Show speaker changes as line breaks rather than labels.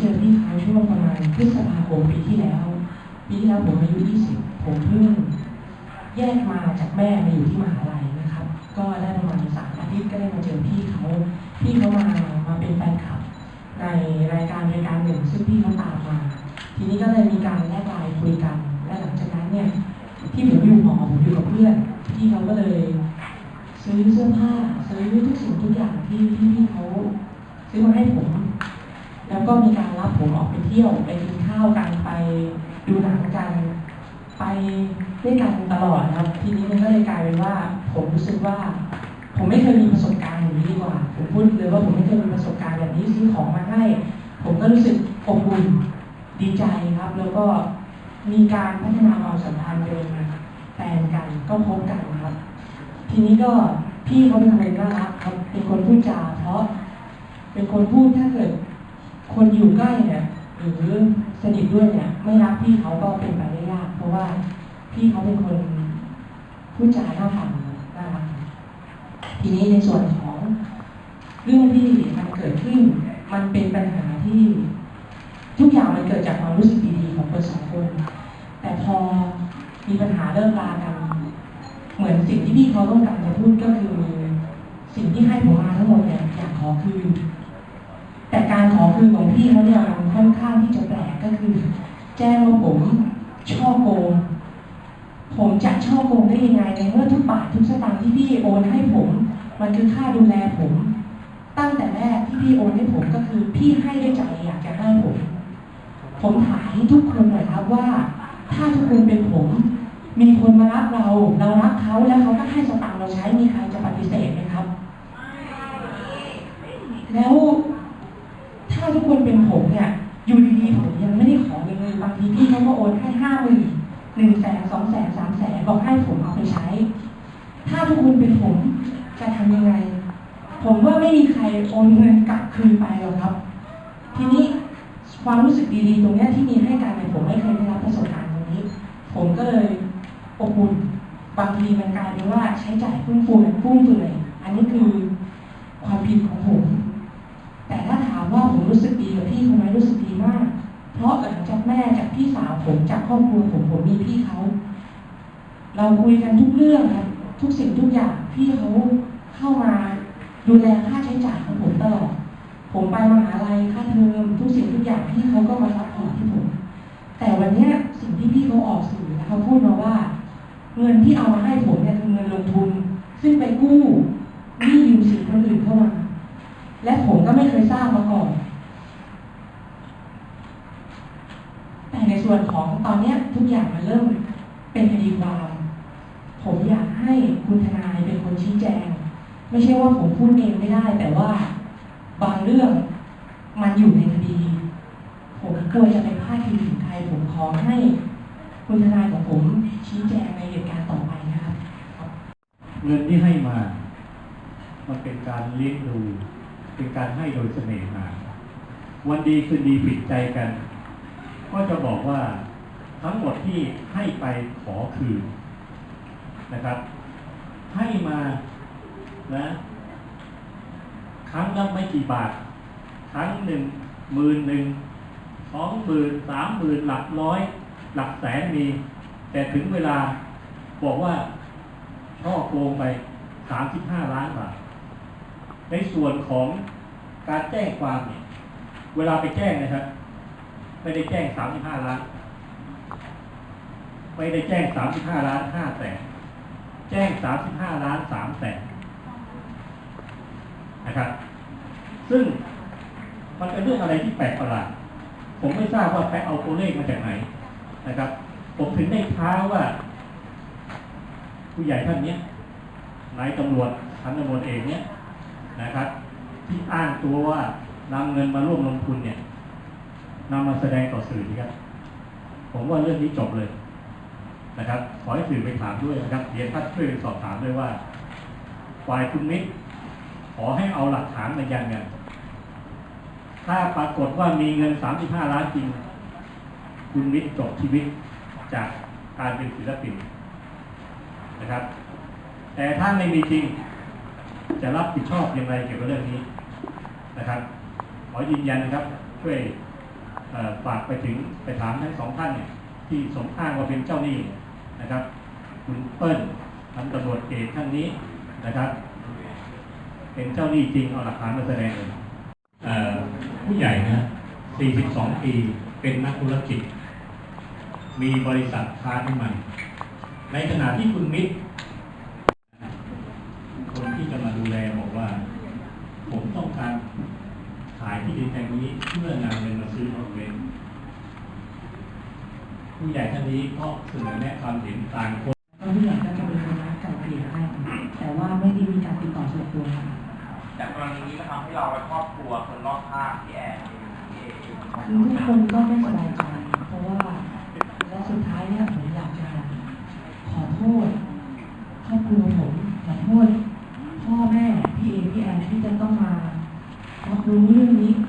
เจอพี่เขาช่วงประมาณพฤษภาคมปีที่แล้ว ปีที่แล้วผมอายุ 20 ผมเพิ่งแยกมาจากแม่มาอยู่ที่มหาลัยนะครับ ก็ได้ประมาณสามอาทิตย์ก็ได้มาเจอพี่เขา พี่เขามามาเป็นแฟนคลับ ในรายการรายการหนึ่งซึ่งพี่เขาตามมา ทีนี้ก็เลยมีการแลกไลน์คุยกัน และหลังจากนั้นเนี่ยที่ผมอยู่หอผมอยู่กับเพื่อนพี่เขาก็เลยซื้อเสื้อผ้าซื้อทุกสิ่งทุกอย่างที่ที่พี่เขาซื้อมาให้ผม ก็มีการรับผมออกไปเที่ยวไปกินข้าวกันไปดูหนังกัน ไปด้วยกันตลอดนะครับ ทีนี้มันก็เลยกลายเป็นว่า ผมรู้สึกว่า ผมไม่เคยมีประสบการณ์อย่างนี้ดีกว่า ผมพูดเลยว่าผมไม่เคยมีประสบการณ์แบบนี้ซื้อของมาให้ ผมก็รู้สึกอบอุ่นดีใจครับ แล้วก็มีการพัฒนาความสัมพันธ์เป็นแฟนกันก็พบกันครับ ทีนี้ก็พี่เขาเป็นคนน่ารักครับเป็นคนพูดจาเพราะเป็นคนพูดถ้าเกิด คนอยู่ใกล้เนี่ยหรือสนิทด้วยเนี่ย ไม่รักพี่เขาก็เป็นไปได้ยาก เพราะว่าพี่เขาเป็นคนพูดจาน่าฟังน่ารักทีนี้ในส่วนของเรื่องที่มันเกิดขึ้น มันเป็นปัญหาที่ทุกอย่างมันเกิดจากความรู้สึกดีๆของคนสองคน แต่พอมีปัญหาเริ่มรากัน เหมือนสิ่งที่พี่เขาต้องการจะพูดก็คือ สิ่งที่ให้ผมมาทั้งหมดเนี่ยอยากขอคืน การขอคืนของพี่เขาเนี่ยมันค่อนข้างที่จะแปลกก็คือ แจ้งว่าผมช่อโกง ผมจะช่อโกงได้ยังไงในเมื่อทุกบาททุกสตางค์ที่พี่โอนให้ผม มันคือค่าดูแลผม ตั้งแต่แรกที่พี่โอนให้ผมก็คือพี่ให้ด้วยใจอยากจะให้ผม ผมถามทุกคนหน่อยครับว่า ถ้าทุกคนเป็นผม มีคนมารักเรา เรารักเขาแล้วเขาก็ให้สตางค์เราใช้มีใครจะปฏิเสธไหมครับ แล้ว ถ้าทุกคนเป็นผมเนี่ย อยู่ดีๆผมยังไม่ได้ขอเงินเลยบางทีพี่เขาก็โอนให้ห้าหมื่น หนึ่งแสนสองแสนสามแสนบอกให้ผมเอาไปใช้ ถ้าทุกคนเป็นผมจะทำยังไง ผมว่าไม่มีใครโอนเงินกลับคืนไปหรอกครับ ทีนี้ความรู้สึกดีๆ ตรงนี้ที่มีให้กันเนี่ยผมไม่เคยได้รับประสบการณ์ตรงนี้ ผมก็เลยอบอุ่นบางทีมันกลายเป็นว่าใช้จ่ายฟุ่มเฟือยฟุ่มเฟือยอันนี้คือความผิดของผม แต่ถ้าถามว่าผมรู้สึกดีกับพี่เขาไหมรู้สึกดีมาก เพราะหลังจากแม่จากพี่สาวผมจากครอบครัวผมผมมีพี่เขา เราคุยกันทุกเรื่องครับทุกสิ่งทุกอย่างพี่เขาเข้ามาดูแลค่าใช้จ่ายของผมตลอด ผมไปมหาลัยค่าเทอมทุกสิ่งทุกอย่างพี่เขาก็มาซัพพอร์ตที่ผม แต่วันนี้สิ่งที่พี่เขาออกสื่อนะเขาพูดมาว่า เงินที่เอามาให้ผมเนี่ยคือเงินลงทุน ซึ่งไปกู้หนี้ยืมสินคนอื่นเข้ามา และผมก็ไม่เคยทราบมาก่อน แต่ใน ส่วนของตอนเนี้ยทุกอย่างมันเริ่มเป็นคดีความผมอยากให้คุณทนายเป็นคนชี้แจง ไม่ใช่ว่าผมพูดเองไม่ได้ แต่ว่าบางเรื่องมันอยู่ในคดี ผมกลัวจะไปพลาดพิงถึงใครผมขอให้คุณทนายของผมชี้แจงในเหตุการณ์ต่อไปนะครับ
เงินที่ให้มา มันเป็นการเลี้ยงดูเป็นการให้โดยเสน่หาวันดีคืนดีปิดใจกัน ก็จะบอกว่าทั้งหมดที่ให้ไปขอคืนนะครับ ให้มานะครั้งละไม่กี่บาท ครั้งหนึ่งหมื่นหนึ่งสองหมื่นสามหมื่นหลักร้อย หลักแสนมี แต่ถึงเวลาบอกว่าช่อโกงไป35ล้านบาทในส่วนของการแจ้งความเนี่ย เวลาไปแจ้งนะครับ ไม่ได้แจ้ง35ล้าน ไม่ได้แจ้ง35ล้าน5แสน แจ้ง35ล้าน3แสนนะครับ ซึ่งมันเป็นเรื่องอะไรที่แปลกประหลาด ผมไม่ทราบว่าไปเอาตัวเลขมาจากไหนนะครับ ผมถึงได้ท้าว่า ผู้ใหญ่ท่านเนี้ยนายตำรวจพันตำรวจเอกเนี้ยนะครับ ที่อ้างตัวว่านำเงินมาร่วมลงทุนเนี่ย นำมาแสดงต่อสื่อดีครับ ผมว่าเรื่องนี้จบเลยนะครับ ขอให้สื่อไปถามด้วยนะครับเดี๋ยวท่านช่วยสอบถามด้วยว่าฝ่ายคุณมิตรขอให้เอาหลักฐานมายันกันถ้าปรากฏว่ามีเงิน 35 ล้านจริง คุณมิตรจบชีวิตจากการเป็นศิลปินนะครับ แต่ถ้าไม่มีจริง จะรับผิดชอบอย่างไรเกี่ยวกับเรื่องนี้นะครับ ขอยืนยันนะครับช่วย ฝากไปถึงไปถามทั้งสองท่านเนี่ยที่สมอ้างว่าเป็นเจ้าหนี้นะครับ คุณเปิ้ลพันตำรวจเอกท่านนี้นะครับ เป็นเจ้าหนี้จริงเอาหลักฐานมาแสดงเลยผู้ใหญ่นะ 42 ปี เป็นนักธุรกิจ มีบริษัทค้าน้ำมัน ในขณะที่คุณมิตร คนที่จะมาดูแลบอกว่า ผมต้องการ ขายที่ดินแปลงนี้เพื่อนำเงินมาซื้อรถเบนซ์ผู้ใหญ่ท่านนี้ก็เสนอแนะความเห็นต่างคน
ก็ผู้ใหญ่ก็จะเป็นคนนัดไกล่เกลี่ยให้แต่ว่าไม่ได้มีการติดต่อส่วนตัวค่ะ
จากกรณีนี้ก็ทำให้เราและครอบครัวคนรอบข้างพี่แอนพี่เอ
คือทุกคนก็ไม่สบายใจ เพราะว่าและสุดท้ายเนี่ยผมอยากจะขอโทษครอบครัวผมขอโทษพ่อแม่ พี่เอ